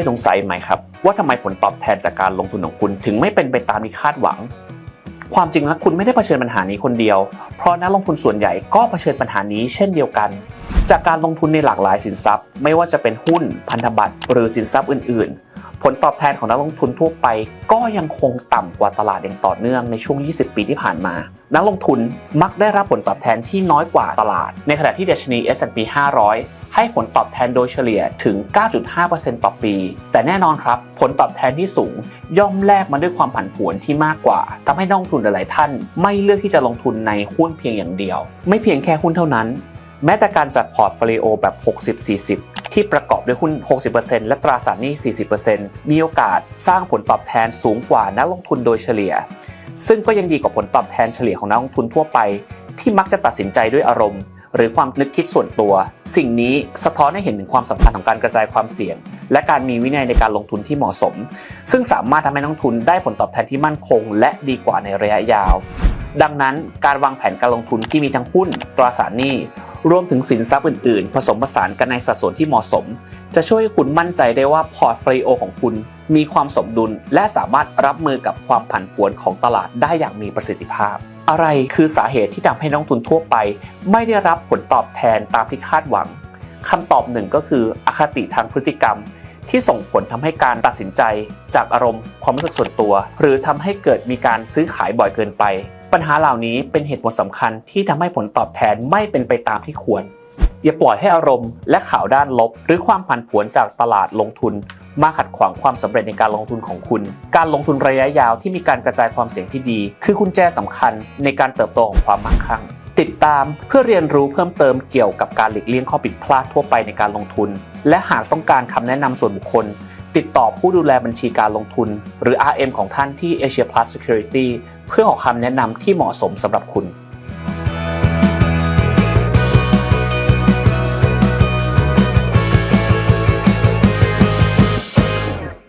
ยสงสัยไหมครับ ว่าทำไมผลตอบแทนจากการลงทุนของคุณถึงไม่เป็นไปตามที่คาดหวัง ความจริงแล้วคุณไม่ได้เผชิญปัญหานี้คนเดียว เพราะนักลงทุนส่วนใหญ่ก็เผชิญปัญหานี้เช่นเดียวกัน จากการลงทุนในหลากหลายสินทรัพย์ ไม่ว่าจะเป็นหุ้น พันธบัตร หรือสินทรัพย์อื่น ๆ ผลตอบแทนของนักลงทุนทั่วไป ก็ยังคงต่ำกว่าตลาดอย่างต่อเนื่องในช่วง 20 ปีที่ผ่านมา นักลงทุนมักได้รับผลตอบแทนที่น้อยกว่าตลาด ในขณะที่ดัชนี S&P 500 ให้ผลตอบแทนโดยเฉลี่ยถึง 9.5%ต่อปี แต่แน่นอนครับ ผลตอบแทนที่สูง ย่อมแลกมาด้วยความผันผวนที่มากกว่าทำให้นักลงทุนหลาย ๆ ท่าน ไม่เลือกที่จะลงทุนในหุ้นเพียงอย่างเดียว ไม่เพียงแค่หุ้นเท่านั้น แม้แต่การจัดพอร์ตโฟลิโอแบบ 60-40 ที่ประกอบด้วยหุ้น 60%และตราสารหนี้ 40%มีโอกาสสร้างผลตอบแทนสูงกว่านักลงทุนโดยเฉลี่ย ซึ่งก็ยังดีกว่าผลตอบแทนเฉลี่ยของนักลงทุนทั่วไป ที่มักจะตัดสินใจด้วยอารมณ์ หรือความนึกคิดส่วนตัว สิ่งนี้สะท้อนให้เห็นถึงความสำคัญของการกระจายความเสี่ยง และการมีวินัยในการลงทุนที่เหมาะสม ซึ่งสามารถทำให้นักลงทุนได้ผลตอบแทนที่มั่นคง และดีกว่าในระยะยาว ดังนั้นการวางแผนการลงทุนที่มีทั้งหุ้น ตราสารหนี้ รวมถึงสินทรัพย์อื่นๆ ผสมผสานกันในสัดส่วนที่เหมาะสม จะช่วยให้คุณมั่นใจได้ว่าพอร์ตโฟลิโอของคุณ มีความสมดุล และสามารถรับมือกับความผันผวนของตลาดได้อย่างมีประสิทธิภาพ อะไรคือสาเหตุที่ทำให้นักลงทุนทั่วไป ไม่ได้รับผลตอบแทนตามที่คาดหวังคำตอบหนึ่งก็คืออคติทางพฤติกรรมที่ส่งผลทำให้การตัดสินใจจากอารมณ์ความรู้สึกส่วนตัว หรือทำให้เกิดมีการซื้อขายบ่อยเกินไป ปัญหาเหล่านี้เป็นเหตุผลสำคัญที่ทำให้ผลตอบแทนไม่เป็นไปตามที่ควร อย่าปล่อยให้อารมณ์และข่าวด้านลบ หรือความผันผวนจากตลาดลงทุน มาขัดขวางความสำเร็จในการลงทุนของคุณ การลงทุนระยะยาวที่มีการกระจายความเสี่ยงที่ดี คือกุญแจสำคัญในการเติบโตของความมั่งคั่งติดตามเพื่อเรียนรู้เพิ่มเติมเกี่ยวกับการหลีกเลี่ยงข้อผิดพลาดทั่วไปในการลงทุน และหากต้องการคำแนะนำส่วนบุคคล ติดต่อผู้ดูแลบัญชีการลงทุน หรือ RM ของท่านที่ Asia Plus Security เพื่อขอคำแนะนำที่เหมาะสมสำหรับคุณ